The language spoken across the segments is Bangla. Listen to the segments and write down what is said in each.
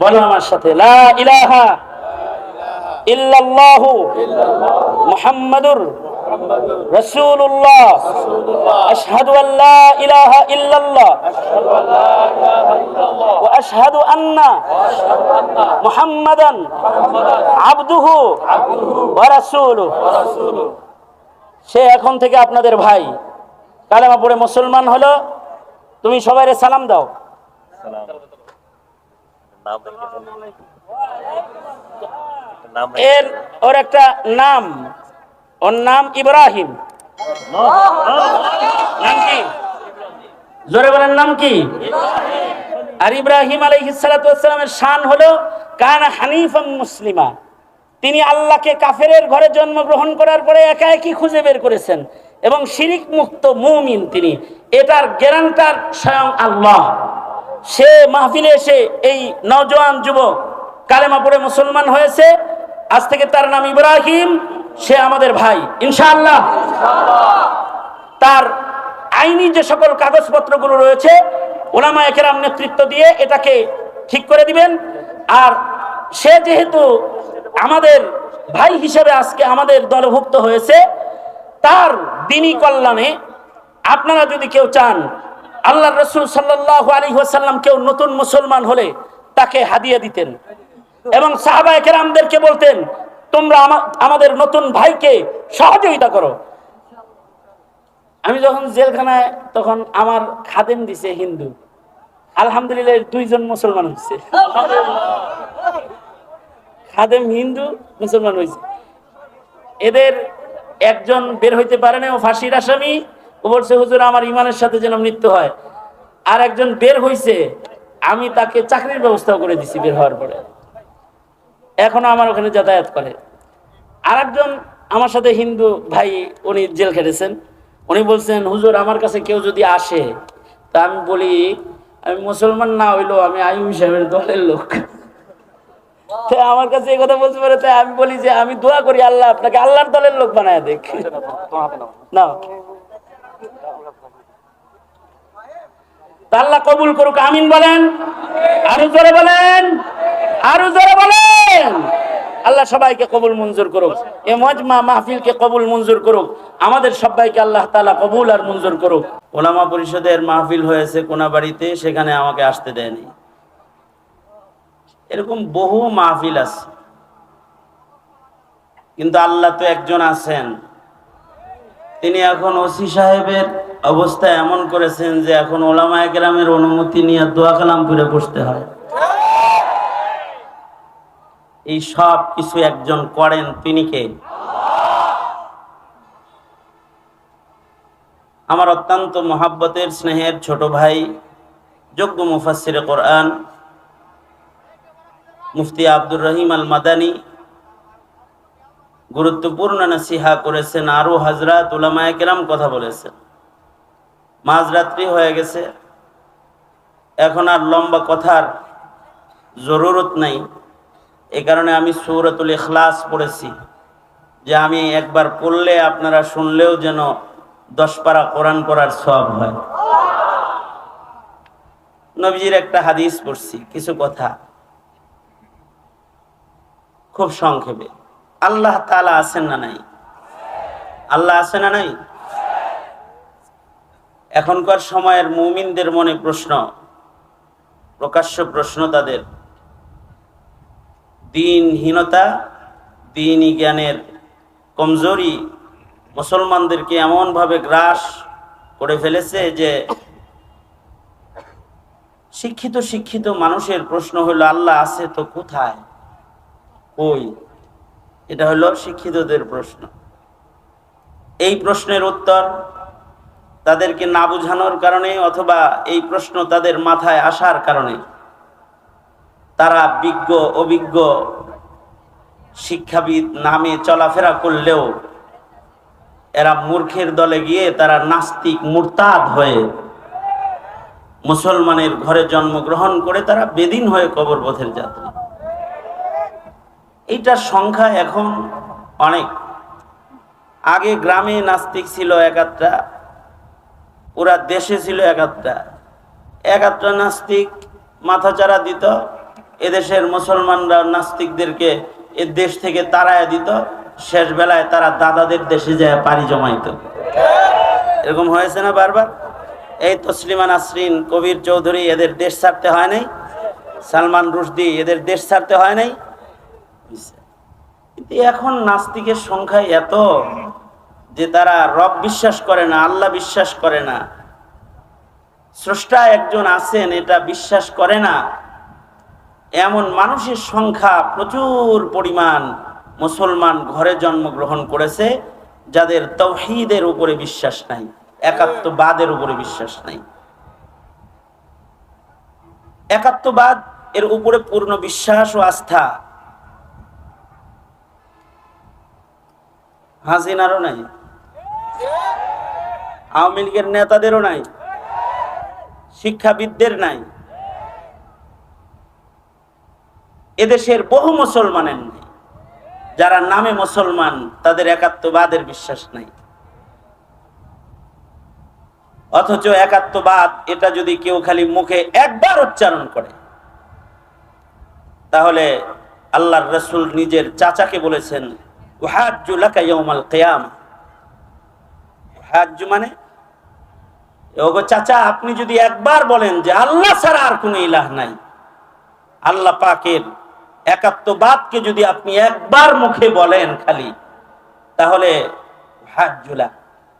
বলো আমার সাথে ইলাহা ইল্লাল্লাহু মুহাম্মাদুর রাসূলুল্লাহ। আশহাদু আল লা ইলাহা ইল্লাল্লাহ। ওয়া আশহাদু আন্না মুহাম্মাদান আবদুহু সে এখন থেকে আপনাদের ভাই। কালেমা মুসলমান হলো, তুমি সবাইরে সালাম দাও। এর ওর একটা নাম। ওর নাম ইব্রাহিম। নাম কি? জোরে বলেন, নাম কি? আর ইব্রাহিম আলাইহিসসালামের শান হলো, কানা হানিফাম মুসলিমা। তিনি আল্লাহকে কাফেরের ঘরে জন্মগ্রহণ করার পরে একা একই খুঁজে বের করেছেন। এবং শিরিক মুক্ত মুমিন তিনি। এটার গ্যারান্টার স্বয়ং আল্লাহ। সে মাহফিলে এসে এই নওজোয়ান যুবক কালেমা পড়ে মুসলমান হয়েছে। আজ থেকে তার নাম ইব্রাহিম, সে আমাদের ভাই। ইনশাআল্লাহ। তার আইনি যে সকল কাগজপত্রগুলো রয়েছে ওলামা একেরাম নেতৃত্ব দিয়ে এটাকে ঠিক করে দিবেন। আর সে যেহেতু আমাদের ভাই হিসেবে আজকে আমাদের দলভুক্ত হয়েছে, তার দিনী কল্যাণে আপনারা যদি কেউ চান আল্লাহ রসুল সাল্লাহ আলী ওয়াসাল্লাম কেউ নতুন মুসলমান হলে তাকে হাদিয়া দিতেন। এবং সাহাবা একেরামদেরকে বলতেন, তোমরা আমাদের নতুন ভাইকে সহযোগিতা করো। আমি যখন জেলখানায়, তখন আমার খাদেম দিছে হিন্দু। আলহামদুলিল্লাহ দুইজন মুসলমান হচ্ছে খাদেম হিন্দু, মুসলমান হয়েছে এদের একজন বের হইতে পারে না ও ফাঁসির আসামি। ও বলছে হুজুর আমার ইমানের সাথে যেন মৃত্যু হয়। আর একজন বের হইছে আমি তাকে চাকরির ব্যবস্থা করে দিছি বের হওয়ার পরে। এখনও আমার ওখানে যাতায়াত করে। আর একজন আমার সাথে হিন্দু ভাই উনি জেল খেটেছেন। উনি বলছেন হুজুর আমার কাছে কেউ যদি আসে তা আমি বলি আমি মুসলমান না হইলেও আমি আইম সাহেবের দলের লোক। আমার কাছে এই কথা বলতে পারে তাই আমি বলি যে আমি দোয়া করি আল্লাহ আপনাকে আল্লাহর দলের লোক বানায় দেখ। না। আল্লাহ কবুল করুক, আমিন বলেন? আরও জোরে বলেন? আরও জোরে বলেন? আল্লাহ সবাইকে কবুল মঞ্জুর করুক। এ মজমা মাহফিলকে কবুল মঞ্জুর করুক। আমাদের সবাইকে আল্লাহ তাআলা কবুল আর মঞ্জুর করুক। ওলামা পরিষদের মাহফিল হয়েছে কোনা বাড়িতে সেখানে আমাকে আসতে দেয়নি। এরকম বহু মাহফিল আছে। কিন্তু আল্লাহ তো একজন আছেন। তিনি এখন ওসি সাহেবের অবস্থা এমন করেছেন যে এখন ওলামা একরামের অনুমতি নিয়ে দোয়া কালাম করে বসতে হয়। এই সব কিছু একজন করেন তিনি কে? আমার অত্যন্ত মহাব্বতের স্নেহের ছোট ভাই, যোগ্য মুফাসির কোরআন, মুফতি আব্দুর রহিম আল মাদানী গুরুত্বপূর্ণ নসিহা করেছেন আরও হাজরাত উলামায়ে কেরাম কথা বলেছেন। মাঝরাত্রি হয়ে গেছে। এখন আর লম্বা কথার জরুরত নাই। এ কারণে আমি সৌরাতুল ইখলাস পড়েছি, যে আমি একবার পড়লে আপনারা শুনলেও যেন দশ পারা কোরআন করার সব হয়। নবীজির একটা হাদিস পড়ছি, কিছু কথা। খুব সংক্ষেপে। আল্লাহ তালা আছেন না নাই? আল্লাহ আছে না নাই? এখনকার সময়ের মুমিনদের মনে প্রশ্ন, প্রকাশ্য প্রশ্ন তাদের। দিনহীনতা দিনই জ্ঞানের কমজোরি মুসলমানদেরকে এমনভাবে গ্রাস করে ফেলেছে যে শিক্ষিত শিক্ষিত মানুষের প্রশ্ন হলো, আল্লাহ আছে তো কোথায়? কই? এটা হলো শিক্ষিতদের প্রশ্ন। এই প্রশ্নের উত্তর তাদেরকে না বোঝানোর কারণে অথবা এই প্রশ্ন তাদের মাথায় আসার কারণে তারা বিজ্ঞ, অভিজ্ঞ শিক্ষাবিদ নামে চলাফেরা করলেও এরা মূর্খের দলে গিয়ে তারা নাস্তিক, মুরতাদ হয়ে মুসলমানের ঘরে জন্মগ্রহণ করে তারা বেদিন হয়ে কবর পথের যাত্রী। এইটার সংখ্যা এখন অনেক। আগে গ্রামে নাস্তিক ছিল একাত্রা পুরা দেশে ছিল একাত্রা একাত্রা নাস্তিক মাথাচাড়া দিত, এদেশের মুসলমানরা নাস্তিকদেরকে এ দেশ থেকে তাড়ায় দিত, শেষ বেলায় তারা দাদাদের দেশে যায় পাড়ি জমাইত। এরকম হয়েছে না বারবার? এই তসলিমা নাসরিন, কবির চৌধুরী এদের দেশ ছাড়তে হয় নাই, সালমান রুশদি এদের দেশ ছাড়তে হয় নাই। এখন নাস্তিকের সংখ্যা এত যে তারা রব বিশ্বাস করে না, আল্লাহ বিশ্বাস করে না। স্রষ্টা একজন আছেন, এটা বিশ্বাস করে না। এমন মানুষের সংখ্যা প্রচুর পরিমাণ মুসলমান ঘরে জন্মগ্রহণ করেছে, যাদের তৌহিদের উপরে বিশ্বাস নাই, একাত্মবাদের উপরে বিশ্বাস নাই। একাত্মবাদ এর উপরে পূর্ণ বিশ্বাস ও আস্থা। হাসিনারও নাই। আওয়ামী লীগের নেতাদেরও নাই, শিক্ষাবিদদের নাই, এদেশের বহু মুসলমানের নেই। যারা নামে মুসলমান, তাদের একাত্মবাদের বিশ্বাস নাই। অথচ একাত্মবাদ, এটা যদি কেউ খালি মুখে একবার উচ্চারণ করে, তাহলে আল্লাহর রসুল নিজের চাচাকে বলেছেন ওহাজ্জু লাকা ইয়াউমাল কিয়ামা। ওহাজ্জু মানে? ওগো চাচা, আপনি যদি একবার বলেন যে আল্লাহ ছাড়া আর কোনো ইলাহ নাই, আল্লাহ পাকের একাত্মবাদকে যদি আপনি একবার মুখে বলেন খালি, তাহলে হাজুলা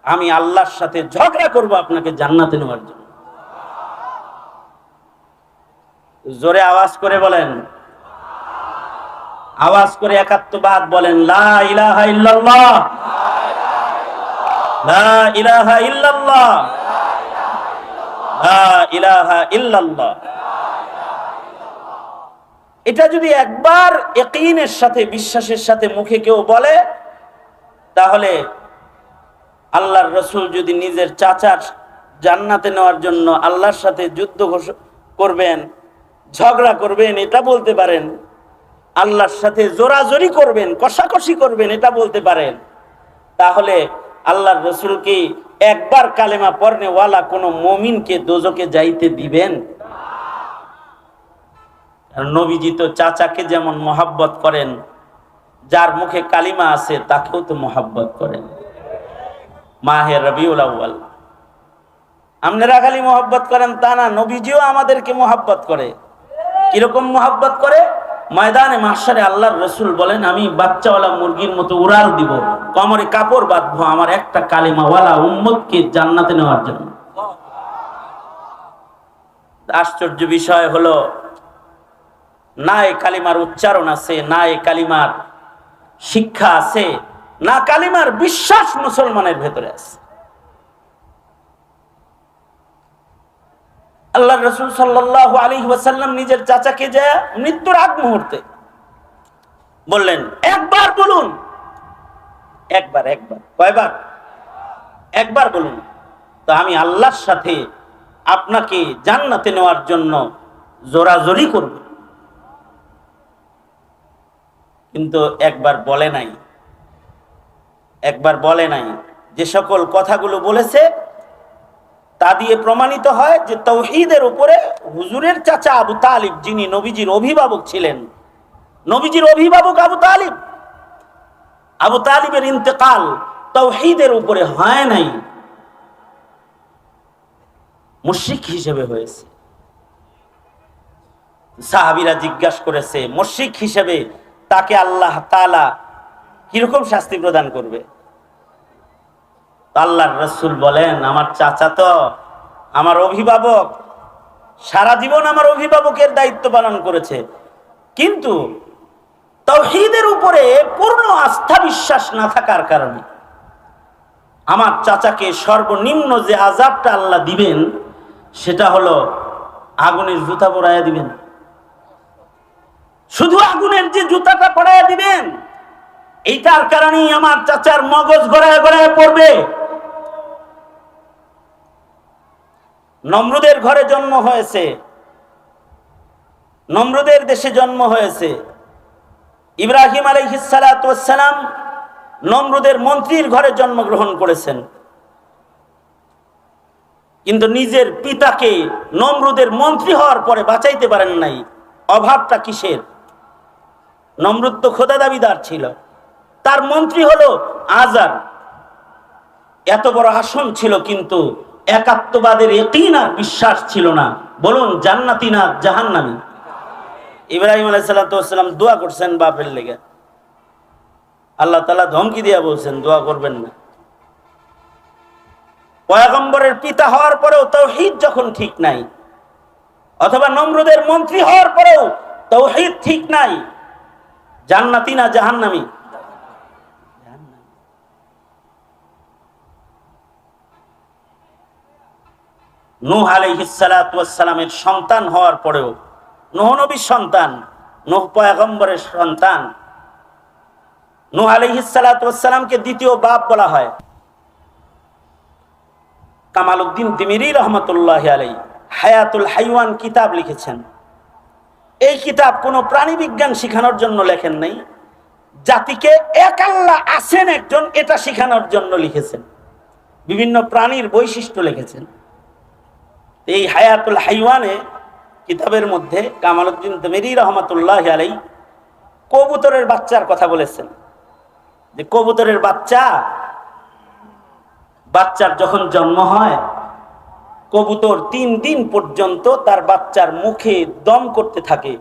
আমি আল্লাহর সাথে ঝগড়া করব আপনাকে জান্নাতে নেওয়ার জন্য। জোরে আওয়াজ করে বলেন। আওয়াজ করে একাত্মবাদ বলেন, লা ইলাহা ইল্লাল্লাহ। ইলাহা ইলাহা ইল্লাল্লাহ। এটা যদি একবার একইনের সাথে, বিশ্বাসের সাথে মুখে কেউ বলে, তাহলে আল্লাহর রসুল যদি নিজের চাচার জান্নাতে নেওয়ার জন্য আল্লাহর সাথে যুদ্ধ করবেন, ঝগড়া করবেন, এটা বলতে পারেন, আল্লাহর সাথে জোরাজোরি করবেন, কষাকষি করবেন, এটা বলতে পারেন, তাহলে আল্লাহর রসুল কি একবার কালেমা পর্নেওয়ালা কোনো মমিনকে দোজকে যাইতে দিবেন? নবীজি তো চাচাকে যেমন মহাব্বত করেন, যার মুখে কালিমা আছে তাকেও তো মহাব্বত করেন। মাহে রবিউল আউ্বাল আপনারা খালি মহাব্বত করেন তা না, নবীজিও আমাদেরকে মহাব্বত করে। কীরকম মহাব্বত করে? ময়দানে মাসারে আল্লাহর রসুল বলেন, আমি বাচ্চাওয়ালা মুরগির মতো উড়াল দিব, কমরে কাপড় বাঁধবো আমার একটা কালিমাওয়ালা উম্মতকে জান্নাতে নেওয়ার জন্য। আশ্চর্য বিষয় হলো, না এ কালিমার উচ্চারণ আছে, না এ কালিমার শিক্ষা আছে, না কালিমার বিশ্বাস মুসলমানের ভেতরে আছে। আল্লাহ রসুল সাল্লাহ আলী ওয়াসাল্লাম নিজের চাচাকে যে মৃত্যুর আগ মুহূর্তে বললেন, একবার বলুন। একবার একবার, কয়বার? একবার বলুন। তো আমি আল্লাহর সাথে আপনাকে জান্নাতে নেওয়ার জন্য জোরাজোরি করব। কিন্তু একবার বলে নাই। একবার বলে নাই। যে সকল কথাগুলো বলেছে তা দিয়ে প্রমাণিত হয় যে তৌহিদের উপরে হুজুরের চাচা আবু তালিব, যিনি নবীজির অভিভাবক ছিলেন, নবীজির অভিভাবক আবু তালিব। আবু তালিবের ইন্তেকাল তৌহিদের উপরে হয় নাই। মুশিক হিসেবে হয়েছে। সাহাবিরা জিজ্ঞাসা করেছে মুশিক হিসেবে তাকে আল্লাহ তালা কীরকম শাস্তি প্রদান করবে? আল্লাহর রসুল বলেন, আমার চাচা তো আমার অভিভাবক। সারা জীবন আমার অভিভাবকের দায়িত্ব পালন করেছে। কিন্তু তৌহিদের উপরে পূর্ণ আস্থা বিশ্বাস না থাকার কারণে আমার চাচাকে সর্বনিম্ন যে আজাবটা আল্লাহ দিবেন, সেটা হলো আগুনের জুতা পরাইয়া দিবেন। শুধু আগুনের যে জুতাটা পরাইয়া দিবেন, এইটার কারণেই আমার চাচার মগজ গড়ায় গড়ায় পড়বে। নমরুদের ঘরে জন্ম হয়েছে। নমরুদের দেশে জন্ম হয়েছে। ইব্রাহিম আলাইহিসালাম নমরুদের মন্ত্রীর ঘরে জন্মগ্রহণ করেছেন। কিন্তু নিজের পিতাকে নমরুদের মন্ত্রী হওয়ার পরে বাঁচাইতে পারেন নাই। অভাবটা কিসের? নমরুদ তো খোদা দাবিদার ছিল। তার মন্ত্রী হলো আজার। এত বড় আসন ছিল কিন্তু একাত্মবাদের একই না বিশ্বাস ছিল না। বলুন, জান্নাতি না জাহান্নামি? ইব্রাহিম আলাইসাল্লাম দোয়া করছেন বাপের লেগে। আল্লাহ তালা ধমকি দিয়া বলছেন, দোয়া করবেন না। পয়াগম্বরের পিতা হওয়ার পরেও তৌহিদ যখন ঠিক নাই, অথবা নমরুদের মন্ত্রী হওয়ার পরেও তৌহিদ ঠিক নাই, জান্নাতি না জাহান্নামি? নূহ আলাইহিসসালামের সন্তান হওয়ার পরেও, নূহ নবীর সন্তান, নূহ পয়গম্বরের সন্তান, নূহ আলাইহিসসালামকে দ্বিতীয় বাপ বলা হয়। কামাল উদ্দিন তিমিরি রহমতুল্লাহ আলাই হায়াতুল হাইওয়ান কিতাব লিখেছেন। এই কিতাব কোনো প্রাণী বিজ্ঞান শেখানোর জন্য লেখেন নাই। জাতিকে এক আল্লাহ আছেন একজন, এটা শেখানোর জন্য লিখেছেন। বিভিন্ন প্রাণীর বৈশিষ্ট্য লিখেছেন। এই হায়াতুল হাইওয়ানে কিতাবের মধ্যে কামাল উদ্দিন তমিরি রহমতুল্লাহ আলাই কবুতরের বাচ্চার কথা বলেছেন। যে কবুতরের বাচ্চা, বাচ্চার যখন জন্ম হয়, কবুতর তিন দিন পর্যন্ত তার বাচ্চার মুখে দম করতে থাকে,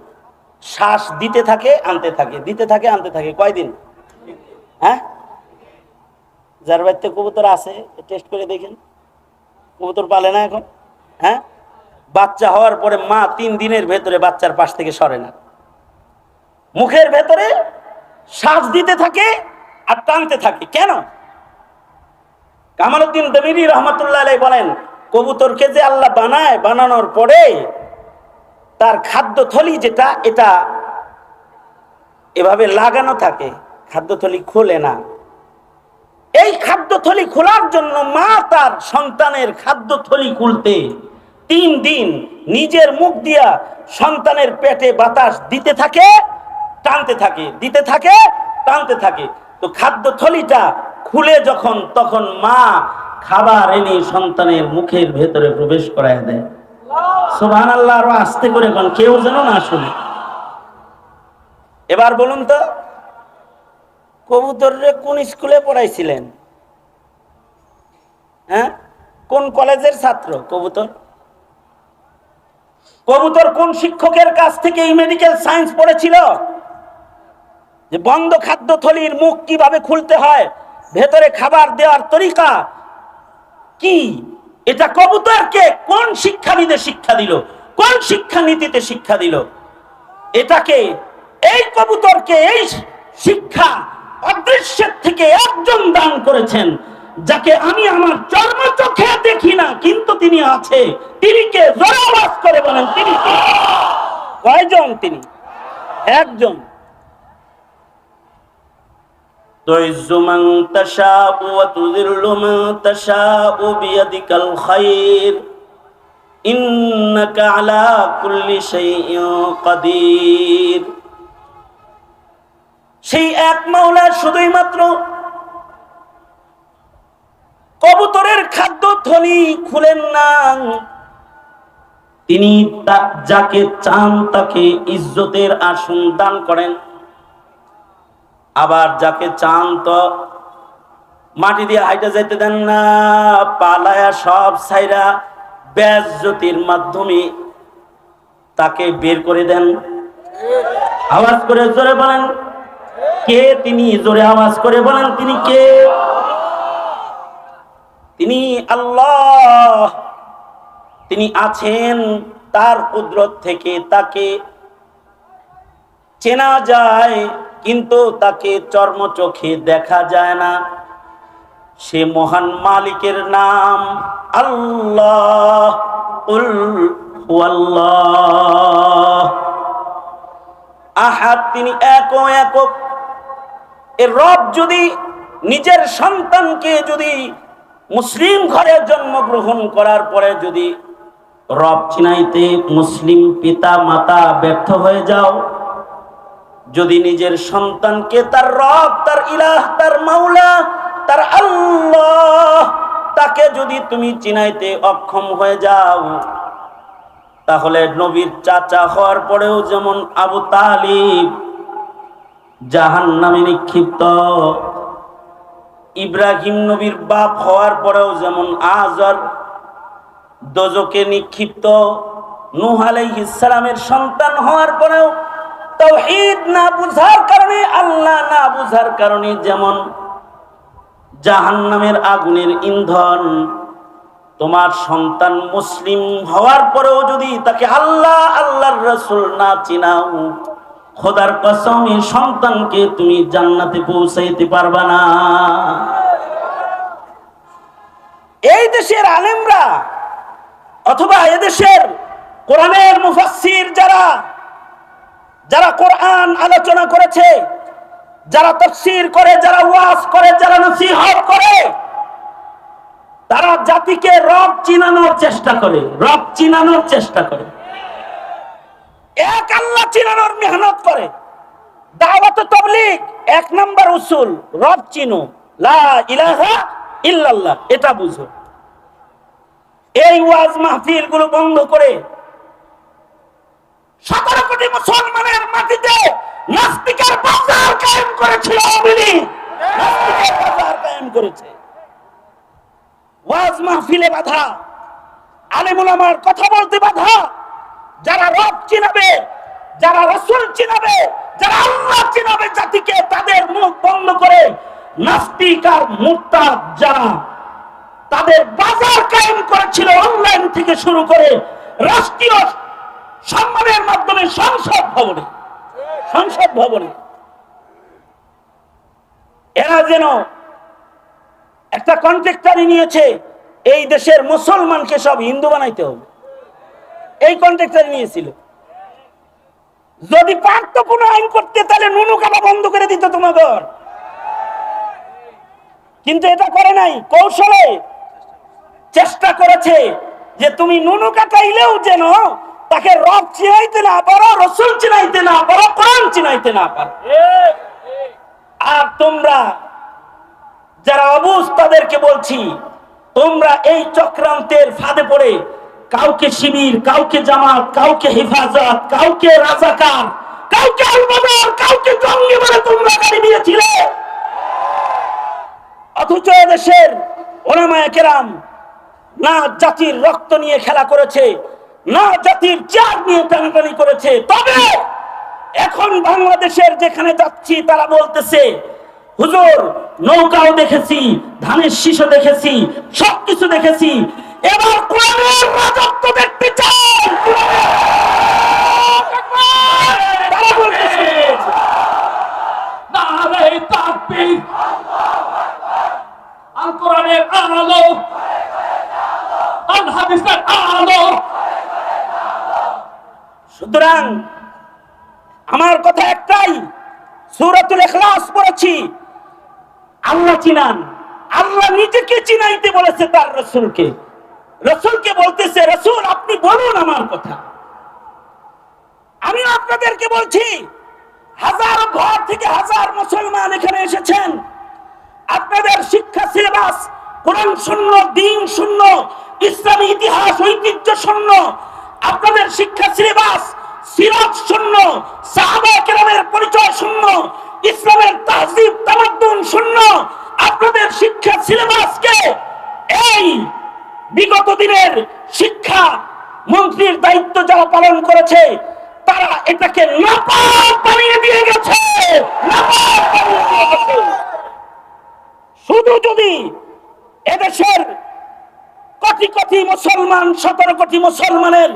শ্বাস দিতে থাকে, আনতে থাকে, দিতে থাকে, আনতে থাকে। কয়দিন? হ্যাঁ? যার বাড়িতে কবুতর আছে টেস্ট করে দেখেন। কবুতর পালে না এখন? হ্যাঁ? বাচ্চা হওয়ার পরে মা তিন দিনের ভেতরে বাচ্চার পাশ থেকে সরে না। মুখের ভেতরে শ্বাস দিতে থাকে আর টানতে থাকে। কেন? কামালউদ্দিন দবিরি রহমতুল্লাহ আলাই বলেন, কবুতরকে যে আল্লাহ বানায়, বানানোর পরে তার খাদ্য থলি যেটা, এটা এভাবে লাগানো থাকে খাদ্য থলি খোলে না। এই খাদ্য থলি খোলার জন্য মা তার সন্তানের খাদ্য থলি খুলতে তিন দিন নিজের মুখ দিয়া সন্তানের পেটে বাতাস দিতে থাকে, টানতে থাকে, দিতে থাকে, টানতে থাকে। তো খাদ্য থলিটা খুলে যখন, তখন মা খাবার এনে সন্তানের মুখের ভেতরে প্রবেশ করায় দেয়। সোহান আল্লাহ আরও আস্তে করে কোন, কেউ যেন না শুনে। এবার বলুন তো কবুতরে কোন স্কুলে পড়াইছিলেন? হ্যাঁ? কোন কলেজের ছাত্র কবুতর? কবুতর কোন শিক্ষকের কাছ থেকে এই মেডিকেল সায়েন্স পড়েছিল? যে বন্ধ খাদ্য থলির মুখ কীভাবে খুলতে হয়? ভেতরে খাবার দেওয়ার তরিকা কি? এটা কবুতরকে কোন শিক্ষাবিদে শিক্ষা দিল? কোন শিক্ষানীতিতে শিক্ষা দিল? এটাকে এই কবুতরকে এই শিক্ষা অদৃশ্যের থেকে একজন দান করেছেন। যাকে আমি আমার চর্ম চোখে দেখি না কিন্তু তিনি আছে তিনি কে জোরে আওয়াজ করে বলেন তিনি কে? কয়জন তিনি একজন تعز من تشاء وتذل من تشاء بيدك الخير إنك على كل شيء قدير সেই এক মাওলা শুধুই মাত্র কবুতরের খাদ্য থলি খুলেন না। তিনি যাকে চান তাকে ইজ্জতের আসন দান করেন। আবার যাকে চান তো মাটি দিয়ে হাইটা যাইতে দেন না, পালায়া সব সাইরা ব্যাজ্যোতির মাধ্যমে তাকে বের করে দেন। আওয়াজ করে জোরে বলেন, কে তিনি? জোরে আওয়াজ করে বলেন, তিনি কে? তিনি আল্লাহ, তিনি আছেন তার কুদরত থেকে তাকে চেনা যায়, কিন্তু তাকে চর্ম চোখে দেখা যায় না সে মহান মালিকের নাম আল্লাহ। আহাদ, তিনি এক একক এ রব যদি নিজের সন্তানকে যদি মুসলিম ঘরে জন্মগ্রহণ করার পরে যদি রব চিনাইতে মুসলিম পিতা, মাতা ব্যর্থ হয়ে যাও, যদি নিজের সন্তানকে তার রব, তার ইলাহ, তার মাওলা, তার আল্লাহ তাকে যদি তুমি চিনাইতে অক্ষম হয়ে যাও, তাহলে নবীর চাচা হওয়ার পরেও যেমন আবু তালিব জাহান নামে নিক্ষিপ্ত ইব্রাহিম নবীর বাপ হওয়ার পরেও যেমন আজর দোজকে নিক্ষিপ্ত, নূহ আলাইহিস সন্তান হওয়ার পরেও তাওহীদ না বুঝার কারণে, আল্লাহ না বুঝার কারণে যেমন জাহান্নামের আগুনের ইন্ধন, তোমার সন্তান মুসলিম হওয়ার পরেও যদি তাকে আল্লাহ, আল্লাহর রসুল না চিনাও খোদার কসম সন্তানকে তুমি জান্নাতে পৌঁছাইতে পারবা না। এই দেশের আলেমরা অথবা এদেশের কোরআনের মুফাসসির যারা যারা কোরআন আলোচনা করেছে, যারা তফসির করে, যারা ওয়াজ করে, যারা নসিহত করে, তারা জাতিকে রব চিনানোর চেষ্টা করে, রব চিনানোর চেষ্টা করে। এক আল্লাহ চিনানোর মেহনত করে। দাওয়াত তবলিগ, এক নাম্বার উসুল, রব চিনো। লা ইল্লাল্লাহ, এটা বুঝো। এই ওয়াজ মাহফিলগুলো বন্ধ করে সতেরো কোটি মুসলমানের মাটিতে নাস্তিকের বাজার কায়েম করেছিল আওয়ামী বাজার কায়েম করেছে। ওয়াজ মাহফিলে বাধা, আলেমুল আমার কথা বলতে বাধা যারা রব চিনাবে, যারা রসুল চিনাবে, যারা আল্লাহ চিনাবে জাতিকে, তাদের মুখ বন্ধ করে নাস্তিক আর মুক্তাদ যারা তাদের বাজার কায়েম করেছিল অনলাইন থেকে শুরু করে রাষ্ট্রীয় সম্মানের মাধ্যমে সংসদ ভবনে সংসদ ভবনে, এরা যেন একটা কন্ট্রাক্টারি নিয়েছে, এই দেশের মুসলমানকে সব হিন্দু বানাইতে হবে। এই কন্ট্রাক্টারি নিয়েছিল। যদি পারতো কোনো আইন করতে, তাহলে নুনু কাটা বন্ধ করে দিত তোমাদের কিন্তু এটা করে নাই, কৌশলে চেষ্টা করেছে যে তুমি নুনু কাটাইলেও যেন তাকে রব চিনাইতে না পারো, রসুল চিনাইতে না পারো, কোরআন চিনাইতে না পারো। আর তোমরা, যারা অবুজ তাদেরকে বলছি, তোমরা এই চক্রান্তের ফাঁদে পড়ে কাউকে শিবির, কাউকে জামাত, কাউকে হেফাজত, কাউকে রাজাকার, কাউকে আলবদর, কাউকে জঙ্গি বলে তোমরা গাড়ি দিয়েছিলে। অথচ দেশের ওলামায় কেরাম না জাতির রক্ত নিয়ে খেলা করেছে, না জাতির চার নিয়ে টানাটানি করেছে। তবে এখন বাংলাদেশের যেখানে যাচ্ছি, তারা বলতেছে, হুজুর, নৌকাও দেখেছি, ধানের শীষ দেখেছি, সবকিছু দেখেছি এবার কোরআনের রাজত্ব দেখতে চাই। তারা বলতেছে নারে আল সুতরাং আমার কথা একটাই, সূরাতুল ইখলাস পড়েছি। আল্লাহ চিনান, আল্লাহ নিজেকে চিনাইতে বলেছে তার রসুলকে। রসুলকে বলতেছে, রসুল, আপনি বলুন আমার কথা। আমি আপনাদেরকে বলছি, হাজার ঘর থেকে হাজার মুসলমান এখানে এসেছেন। আপনাদের শিক্ষা সিলেবাস, কোরআন শূন্য, দিন শূন্য, ইসলামী ইতিহাস, ঐতিহ্য শূন্য, আপনাদের শিক্ষা সিলেবাস সিরাজ শূন্য, সাহাবা কেরামের পরিচয় শূন্য, ইসলামের তাহজিব, তামাদ্দুন শূন্য। আপনাদের শিক্ষা সিলেবাসকে এই বিগত দিনের শিক্ষা মন্ত্রীর দায়িত্ব যারা পালন করেছে, তারা এটাকে বানিয়ে দিয়ে গেছে। শুধু যদি এদেশের কোটি কোটি মুসলমান, সতেরো কোটি মুসলমানের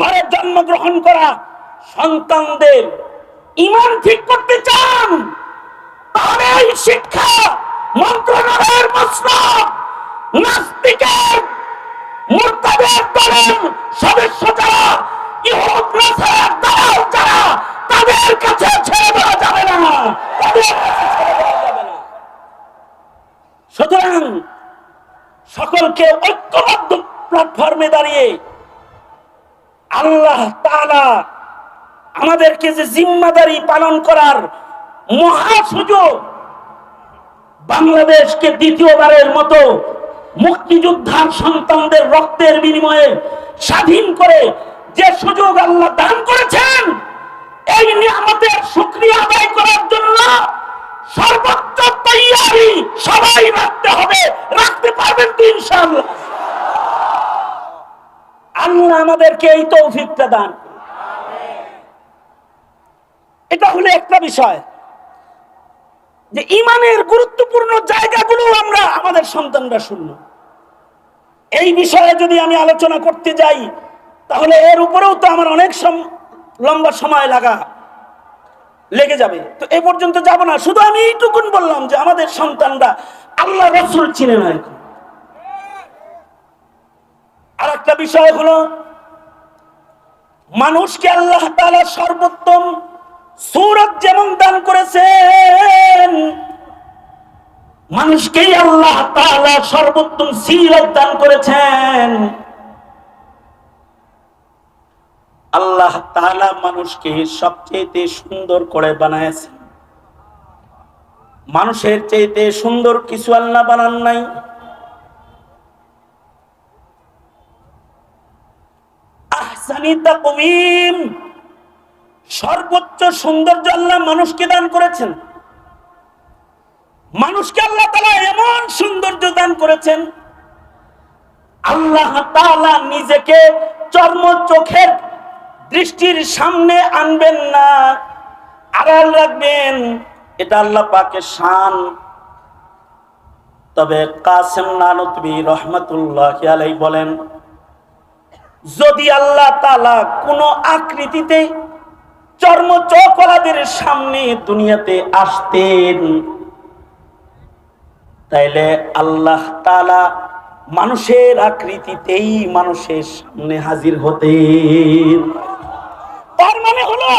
ঘরে জন্মগ্রহণ করা সন্তানদের ইমান ঠিক করতে চান, তাহলে শিক্ষা মন্ত্রণালয়ের প্রশ্ন, নাস্তিকের মুরতাদের দলের সদস্য যারা, তাদের কাছে ছেড়ে দেওয়া যাবে না। সুতরাং সকলকে ঐক্যবদ্ধ প্ল্যাটফর্মে দাঁড়িয়ে আল্লাহ তাআলা আমাদেরকে যে জিম্মাদারি পালন করার মহা সুযোগ বাংলাদেশকে দ্বিতীয়বারের মতো মুক্তিযোদ্ধার সন্তানদের রক্তের বিনিময়ে স্বাধীন করে যে সুযোগ আল্লাহ দান করেছেন, এই নিয়ামতের শুকরিয়া আদায় করার জন্য সর্বোচ্চ তৈয়ারি সবাই রাখতে হবে। রাখতে পারবেন তো ইনশাআল্লাহ। আল্লাহ আমাদেরকে এই তৌফিকটা দান এটা হলো একটা বিষয় যে ইমানের গুরুত্বপূর্ণ জায়গাগুলো আমরা আমাদের সন্তানরা শূন্য এই বিষয়ে যদি আমি আলোচনা করতে যাই, তাহলে এর উপরেও তো আমার অনেক লম্বা সময় লাগা, লেগে যাবে। তো এ পর্যন্ত যাব না। শুধু আমি এইটুকুন বললাম যে আমাদের সন্তানরা আল্লাহ রসুল চিনে না এখন। আর একটা বিষয় হলো, মানুষকে আল্লাহ তাআলা সর্বোত্তম সুরত যেমন দান করেছেন মানুষকেই আল্লাহ তাআলা সর্বোত্তম সিরত দান করেছেন। আল্লাহ তাআলা মানুষকে সবচেয়ে সুন্দর করে বানায়ছেন মানুষের চাইতে সুন্দর কিছু আল্লাহ বানান নাই। সর্বোচ্চ সৌন্দর্য আল্লাহ মানুষকে দান করেছেন। মানুষকে আল্লাহ তালা এমন সৌন্দর্য দান করেছেন, আল্লাহ তাআলা নিজেকে চর্ম চোখের দৃষ্টির সামনে আনবেন না, আড়াল রাখবেন। এটা আল্লাহ পাকের শান। তবে কাসেম নানতবি রহমতুল্লাহ আলাই বলেন, যদি আল্লাহ তালা কোন আকৃতিতে চর্ম চকলাদের সামনে দুনিয়াতে আসতেন তাইলে আল্লাহ তালা মানুষের আকৃতিতেই মানুষের সামনে হাজির হতে তার মানে হলো,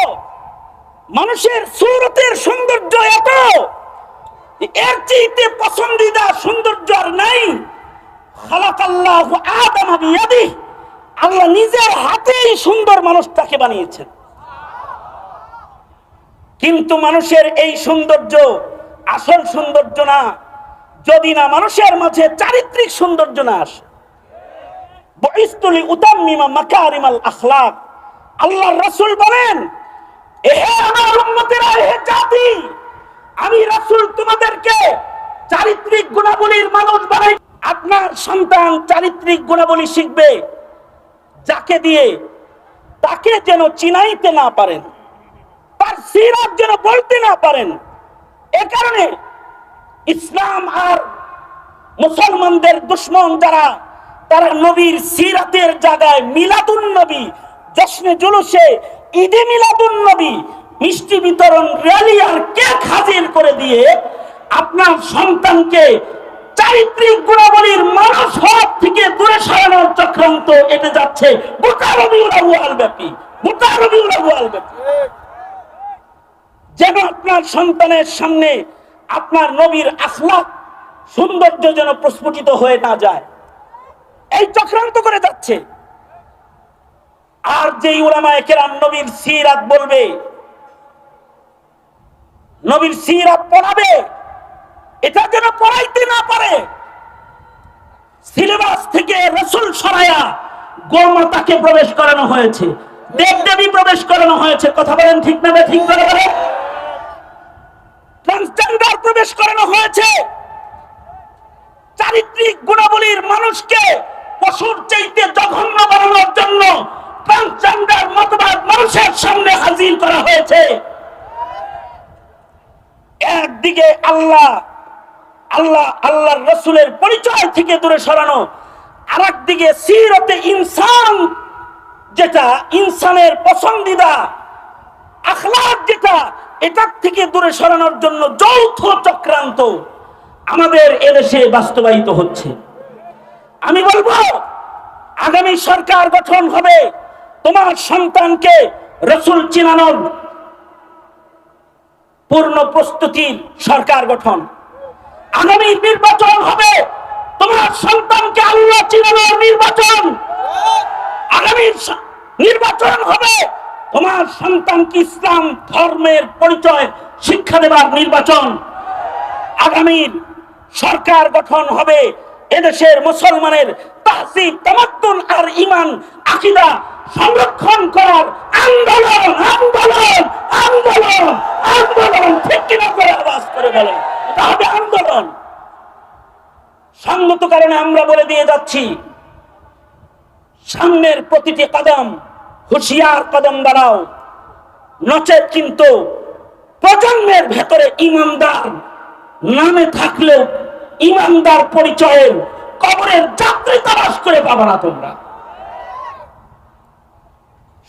মানুষের সুরতের সৌন্দর্য এত এর চেয়েতে পছন্দিদা সৌন্দর্য আর নাই। আল্লাহ নিজের হাতেই সুন্দর মানুষটাকে বানিয়েছেন। কিন্তু মানুষের এই সৌন্দর্য আসল সৌন্দর্য না যদি না মানুষের মাঝে চারিত্রিক সৌন্দর্য না আসে। আল্লাহর রাসূল আমি রাসূল তোমাদেরকে চারিত্রিক গুণাবলীর আপনার সন্তান চারিত্রিক গুণাবলী শিখবে, যাকে দিয়ে তাকে যেন চিনাইতে না পারেন, তার সিরাত যেন বলতে না পারেন। এ কারণে ইসলাম আর মুসলমানদের দুশ্মন যারা, তারা নবীর সিরাতের জায়গায় মিলাদুন নবী, জশ্নে জুলুসে ঈদে মিলাদুন নবী, মিষ্টি বিতরণ র্যালি আর কেক হাজির করে দিয়ে আপনার সন্তানকে চারিত্রিক গুণাবলীর মানুষ হওয়ার থেকে দূরে সরানোর চক্রান্ত এটে যাচ্ছে গোটা রবিউল আউয়াল ব্যাপী গোটা রবিউল আউয়াল ব্যাপী। যেন আপনার সন্তানের সামনে আপনার নবীর আখলাক সৌন্দর্য যেন প্রস্ফুটিত হয়ে না যায়। এই চক্রান্ত করে যাচ্ছে। আর যেই উলামায়ে কেরাম নবীর সিরাত বলবে, নবীর সিরাত পড়াবে, এটা যেন পড়াইতে না পারে, সিলেবাস থেকে রসুল সরায়া গোমাতাকে প্রবেশ করানো হয়েছে দেব দেবী প্রবেশ করানো হয়েছে। কথা বলেন ঠিক না ঠিক করে ট্রান্সজেন্ডার প্রবেশ করানো হয়েছে। চারিত্রিক গুণাবলীর মানুষকে পশুর চাইতে জঘন্য বানানোর জন্য ট্রান্সজেন্ডার মতবাদ মানুষের সামনে হাজির করা হয়েছে। একদিকে আল্লাহ আল্লাহ, আল্লাহর রসুলের পরিচয় থেকে দূরে সরানো। আর একদিকে সিরতে ইনসান, যেটা ইনসানের পছন্দিদা, আখলাক যেটা এটার থেকে দূরে সরানোর জন্য যৌথ চক্রান্ত আমাদের এদেশে বাস্তবায়িত হচ্ছে। আমি বলব, আগামী সরকার গঠন হবে তোমার সন্তানকে রসুল চিনানোর পূর্ণ প্রস্তুতির সরকার গঠন। আগামী নির্বাচন হবে তোমার সন্তানকে আল্লাহ চিনানোর নির্বাচন। আগামী নির্বাচন হবে তোমার সন্তানকে ইসলাম ধর্মের পরিচয়, শিক্ষা দেবার নির্বাচন। আগামী সরকার গঠন হবে এদেশের মুসলমানের আর ইমান আকিদা সংরক্ষণ করার আন্দোলন আন্দোলন আন্দোলন আন্দোলন। ঠিক কিনা করে আওয়াজ করে বলেন এটা হবে আন্দোলন। সঙ্গত কারণে আমরা বলে দিয়ে যাচ্ছি, সামনের প্রতিটি কদম হুঁশিয়ার কদম বাড়াও। নচেত কিন্তু প্রজন্মের ভেতরে ইমানদার নামে থাকলেও ইমানদার পরিচয়ের কবরের যাত্রী তালাশ করে পাবা না তোমরা।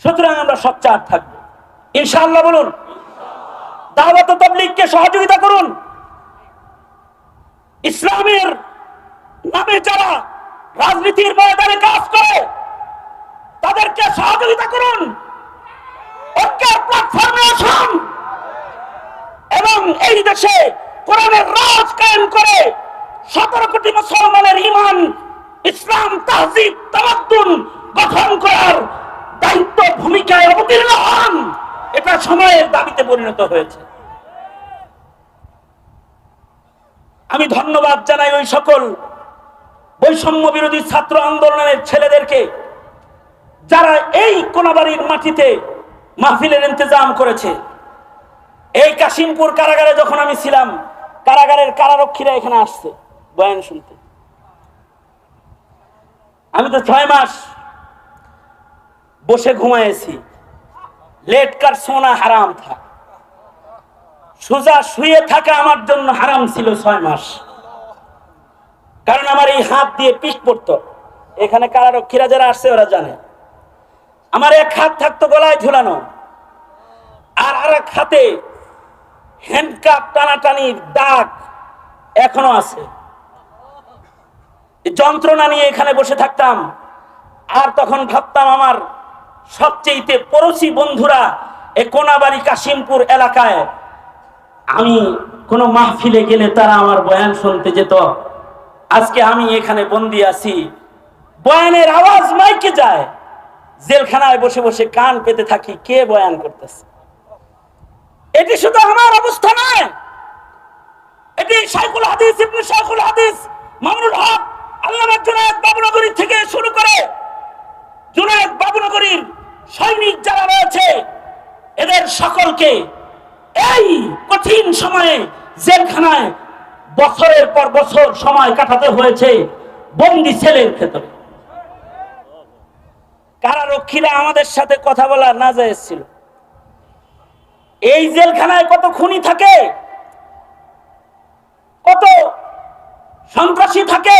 সুতরাং আমরা সচ্চার থাকব। ইনশাআল্লাহ বলুন, দাওয়াত তবলিগকে সহযোগিতা করুন। ইসলামের নামে যারা রাজনীতির ময়দানে কাজ করে তাদেরকে সহযোগিতা করুন। ঐক্যের প্ল্যাটফর্মে আসুন। এবং এই দেশে কোরআনের রাজ কায়েম করে সতেরো কোটি মুসলমানের ইমান ইসলাম, তাহজিব, তামাদ্দুন গঠন করার দায়িত্ব, ভূমিকায় অবতীর্ণ হন। এটা সময়ের দাবিতে পরিণত হয়েছে। আমি ধন্যবাদ জানাই ওই সকল বৈষম্য বিরোধী ছাত্র আন্দোলনের ছেলেদেরকে যারা এই কোনাবাড়ির মাটিতে মাহফিলের ইন্তজাম করেছে, এই কাশিমপুর কারাগারে যখন আমি ছিলাম, কারাগারের কারারক্ষীরা এখানে আসছে, বয়ান শুনতে। আমি তো ছয় মাস বসে ঘুমাইছি। লেট কার সোনা হারাম থা। সোজা শুয়ে থাকা আমার জন্য হারাম ছিল ছয় মাস। কারণ আমার এই হাত দিয়ে পিক পড়তো। এখানে কারারক্ষীরা যারা আসছে, ওরা জানে। আমার এক হাত থাকতো গলায় ঝুলানো। আর আর এক হাতে হ্যান্ডকাপ টানাটানির দাগ এখনও আছে। যন্ত্রণা নিয়ে এখানে বসে থাকতাম। আর তখন ভাবতাম আমার সবচেয়েতে পড়োশি বন্ধুরা এ কোনাবাড়ি কাশিমপুর এলাকায়। আমি কোনো মাহফিলে গেলে তারা আমার বয়ান শুনতে যেত। আজকে আমি এখানে বন্দি আছি। বয়ানের আওয়াজ মাইকে যায়। জেলখানায় বসে বসে কান পেতে থাকি, কে বয়ান করতেছে? এটি শুধু আমার অবস্থা নয়। এটি শাইখুল হাদিস, ইবনে শাইখুল হাদিস, মামুনুল হক, আল্লামা জুনায়েদ বাবুনগরী থেকে শুরু করে জুনায়েদ বাবুনগরীর সৈনিক যারা রয়েছে, এদের সকলকে এই কঠিন সময়ে জেলখানায় বছরের পর বছর সময় কাটাতে হয়েছে বন্দি ছেলের ভেতরে। কারারক্ষীরা আমাদের সাথে কথা বলা না ছিল এই জেলখানায় কত খুনি থাকে? কত সন্ত্রাসী থাকে?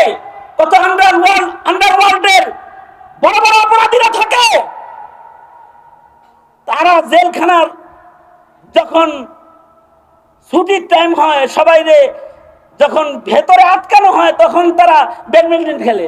কত আন্ডারওয়ার্ল্ড আন্ডারওয়ার্ল্ডের বড় বড় অপরাধীরা থাকে? তারা জেলখানার যখন ছুটির টাইম হয় সবাই যখন ভেতরে আটকানো হয়, তখন তারা ব্যাডমিন্টন খেলে।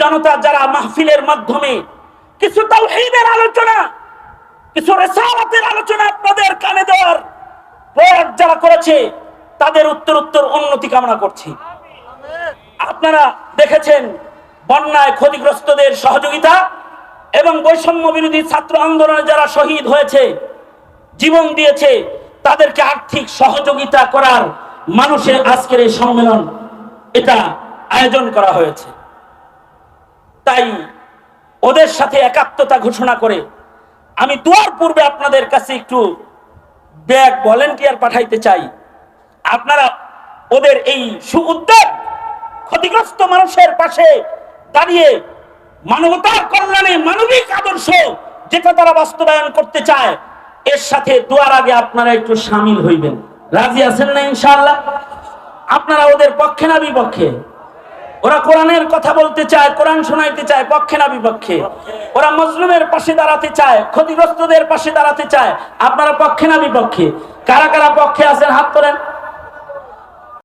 জনতা যারা মাহফিলের মাধ্যমে কিছু তাওহীদের আলোচনা, কিছু রেসালাতের আলোচনা আপনাদের কানে দেওয়ার প্রয়াস যারা করেছে, তাদের উত্তর উত্তর উন্নতি কামনা করছি। আপনারা দেখেছেন বন্যায় ক্ষতিগ্রস্তদের সহযোগিতা এবং বৈষম্য বিরোধী ছাত্র আন্দোলনে যারা শহীদ হয়েছে, জীবন দিয়েছে, তাদেরকে আর্থিক সহযোগিতা করার মানুষের আজকের এই সম্মেলন, এটা আয়োজন করা হয়েছে। তাই ওদের সাথে একাত্মতা ঘোষণা করে আমি দুয়ার পূর্বে আপনাদের কাছে একটু ব্যাগ ভলেন্টিয়ার পাঠাইতে চাই। আপনারা ওদের এই সুউদ্যোগ ক্ষতিগ্রস্ত মানুষের পাশে দাঁড়িয়ে মানবতার কল্যাণে মানবিক আদর্শ যেটা তারা বাস্তবায়ন করতে চায়, এর সাথে দুয়ার আগে আপনারা একটু সামিল হইবেন। রাজি আছেন না ইনশাআল্লাহ? আপনারা ওদের পক্ষে না বিপক্ষে? ওরা কোরআনের কথা বলতে চায়, কোরআন শোনাইতে চায়, পক্ষে না বিপক্ষে। ওরা মজলুমের পাশে দাঁড়াতে চায়, ক্ষতিগ্রস্তদের পাশে দাঁড়াতে চায়, আপনারা পক্ষে না বিপক্ষে। কারা কারা পক্ষে আছেন, হাত তোলেন।